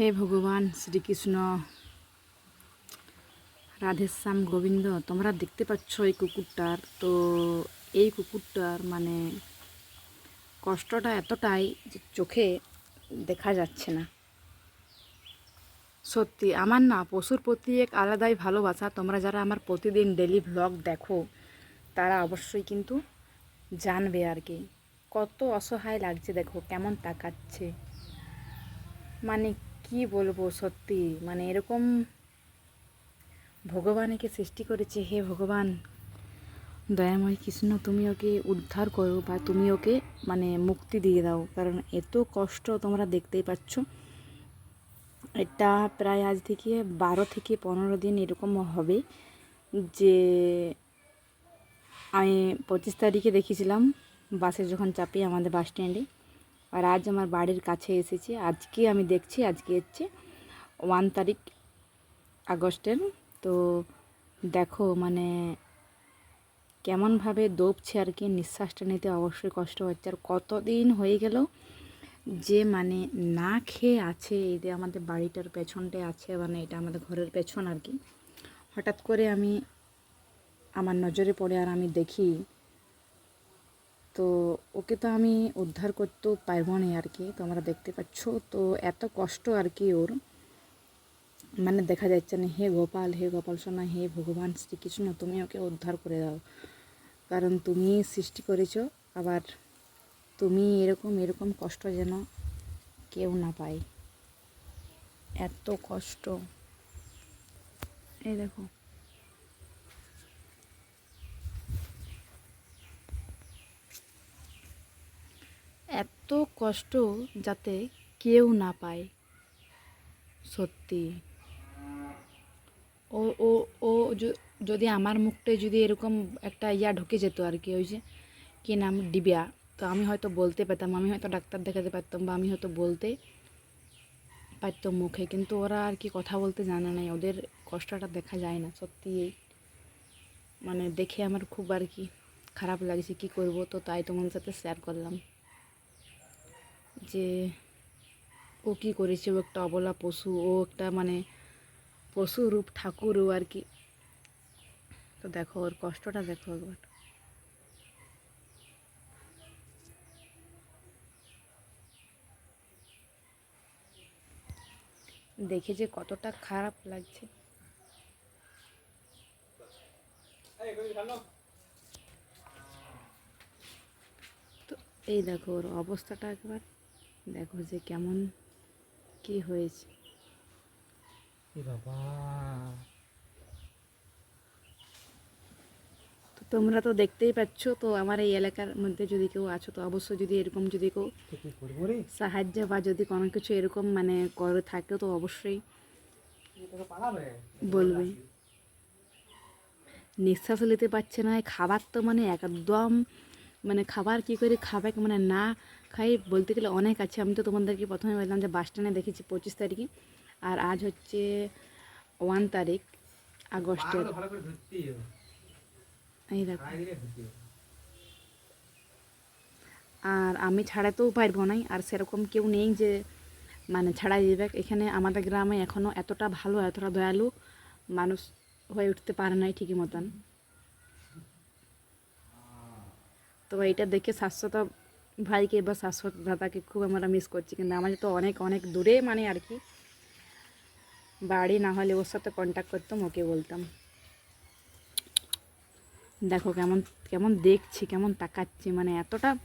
হে ভগবান, শ্রীকৃষ্ণ। রাধেশ্যাম গোবিন্দ, তোমরা দেখতে পাচ্ছ এই কুকুরটার। তো এই কুকুরটার মানে কষ্টটা এতটাই যে চোখে দেখা যাচ্ছে না। সত্যি, আমার না পশুর প্রতি এক আলাদাই ভালোবাসা। তোমরা যারা আমার প্রতিদিন ডেলি ভ্লগ দেখো, তারা অবশ্যই কিন্তু জানবে আর কি। কত অসহায় লাগছে, দেখো, কেমন তাকাচ্ছে। মানে কি বলব সত্যি? মানে এরকম ভগবান একে সৃষ্টি করেছে, হে ভগবান। দয়াময় কৃষ্ণ, তুমি ওকে উদ্ধার করো বা তুমি ওকে মানে মুক্তি দিয়ে দাও। কারণ এত কষ্ট তোমরা দেখতেই পাচ্ছ। এটা প্রায় আজ থেকে বারো থেকে পনেরো দিন এরকম হবে যে আমি পঁচিশ তারিখে দেখেছিলাম বাসে যখন চাপি আমাদের বাস স্ট্যান্ডে। আর আজ আমার বাড়ির কাছে এসেছে। আজকে আমি দেখছি, আজকে হচ্ছে ওয়ান তারিখ আগস্টের। তো দেখো মানে কেমনভাবে দোবছে আর কি, নিঃশ্বাসটা নিতে অবশ্যই কষ্ট হচ্ছে। আর কতদিন হয়ে গেল যে মানে না খেয়ে আছে, এই যে আমাদের বাড়িটার পেছনটায় আছে মানে এটা আমাদের ঘরের পেছন আর কি। হঠাৎ করে আমি আমার নজরে পড়ে আর আমি দেখি তো ওকে তো আমি উদ্ধার করতেও পারব না আর কি, তোমরা দেখতে পাচ্ছ। তো এত কষ্ট আর কি ওর। মানে দেখা যাচ্ছে না, হে গোপাল হে গোপাল সোনা, হে ভগবান শ্রীকৃষ্ণ, তুমি ওকে উদ্ধার করে দাও। কারণ তুমি সৃষ্টি করেছ, আবার তুমি এরকম এরকম কষ্ট যেন কেউ না পায়। এত কষ্ট। এই দেখো। এত কষ্ট যাতে কেউ না পায়। সত্যি। ও ও ও যদি আমার মুখটায় যদি এরকম একটা ইয়া ঢুকে যেত আর কি, ওই যে, কি নাম ডিবিয়া তো আমি হয়তো বলতে পেতাম আমি হয়তো ডাক্তার দেখাতে পারতাম বা আমি হয়তো বলতে পারতাম মুখে, কিন্তু ওরা আর কি কথা বলতে জানে নাই, ওদের কষ্টটা দেখা যায় না, সত্যি। মানে দেখে আমার খুব আর কি খারাপ লাগছে, কি করব? তো তাই তোমার সাথে শেয়ার করলাম। যে ও কী করেছে, ও একটা অবলা পশু, ও একটা মানে পশু রূপ ঠাকুর ও আর কি। তো দেখো, ওর কষ্টটা দেখো একবার। দেখে যে কতটা খারাপ লাগছে। তো এই দেখো ওর অবস্থাটা একবার। দেখো যে কেমন কি হয়েছে। বাবা। তো তোমরা তো দেখতেই পাচ্ছ তো আমার এই এলাকার মধ্যে যদি কেউ আছো তো অবশ্যই যদি এরকম যদি কেউ সাহায্য বা যদি কোনো কিছু এরকম মানে করে থাকে তো অবশ্যই বলবে। নিঃশ্বাস নিতে পারছে না খাবার তো মানে একদম মানে খাবার কি করে খাবে মানে না খাই বলতে গেলে অনেক আছে। আমি তো তোমাদেরকে প্রথমে বললাম যে বাস স্ট্যান্ডে দেখেছি পঁচিশ তারিখে। আর আজ হচ্ছে ওয়ান তারিখ আগস্টের। এই দেখো। আর আমি ছাড়াতেও পারব না আর সেরকম কেউ নেই যে মানে ছাড়াই দেবে। এখানে আমাদের গ্রামে এখনও এতটা ভালো এতটা দয়ালু মানুষ হয়ে উঠতে পারে নাই ঠিকই মতন। তো এটা দেখে শাশ্বত ভাইকে বা শাশ্বত দাদাকে খুব আমরা মিস করছি। কিন্তু আমাদের তো অনেক অনেক দূরে মানে আর কি। বাড়ি না হলে ওর সাথে কন্ট্যাক্ট করতাম, ওকে বলতাম। দেখো কেমন কেমন দেখছি, কেমন তাকাচ্ছি মানে এতটা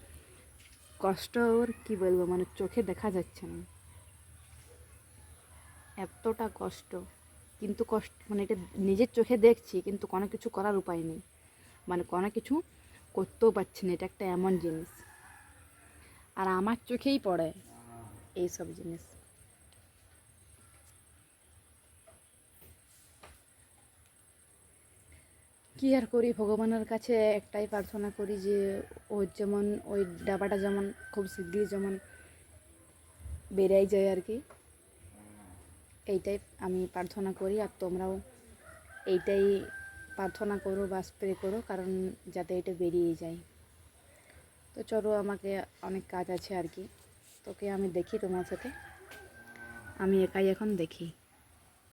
কষ্ট ওর, কী বলব মানে চোখে দেখা যাচ্ছে না। এতটা কষ্ট। কিন্তু কষ্ট মানে এটা নিজের চোখে দেখছি, কিন্তু কোনো কিছু করার উপায় নেই। মানে কোনো কিছু করতেও পারছি না, এটা একটা এমন জিনিস। আর আমার চোখেই পড়ে এই সব জিনিস। কি আর করি? ভগবানের কাছে একটাই প্রার্থনা করি যে ওর যেমন, ওই ডাবাটা যেমন খুব শীঘ্রই যেমন বেড়াই যায় আর কি। এইটাই আমি প্রার্থনা করি আর তোমরাও এইটাই প্রার্থনা করো বা স্প্রে করো, কারণ যাতে এটা বেরিয়ে যায়। তো চলো আমাকে অনেক কাজ আছে আর কি। তোকে আমি দেখি তোমার সাথে। আমি একাই এখন দেখি।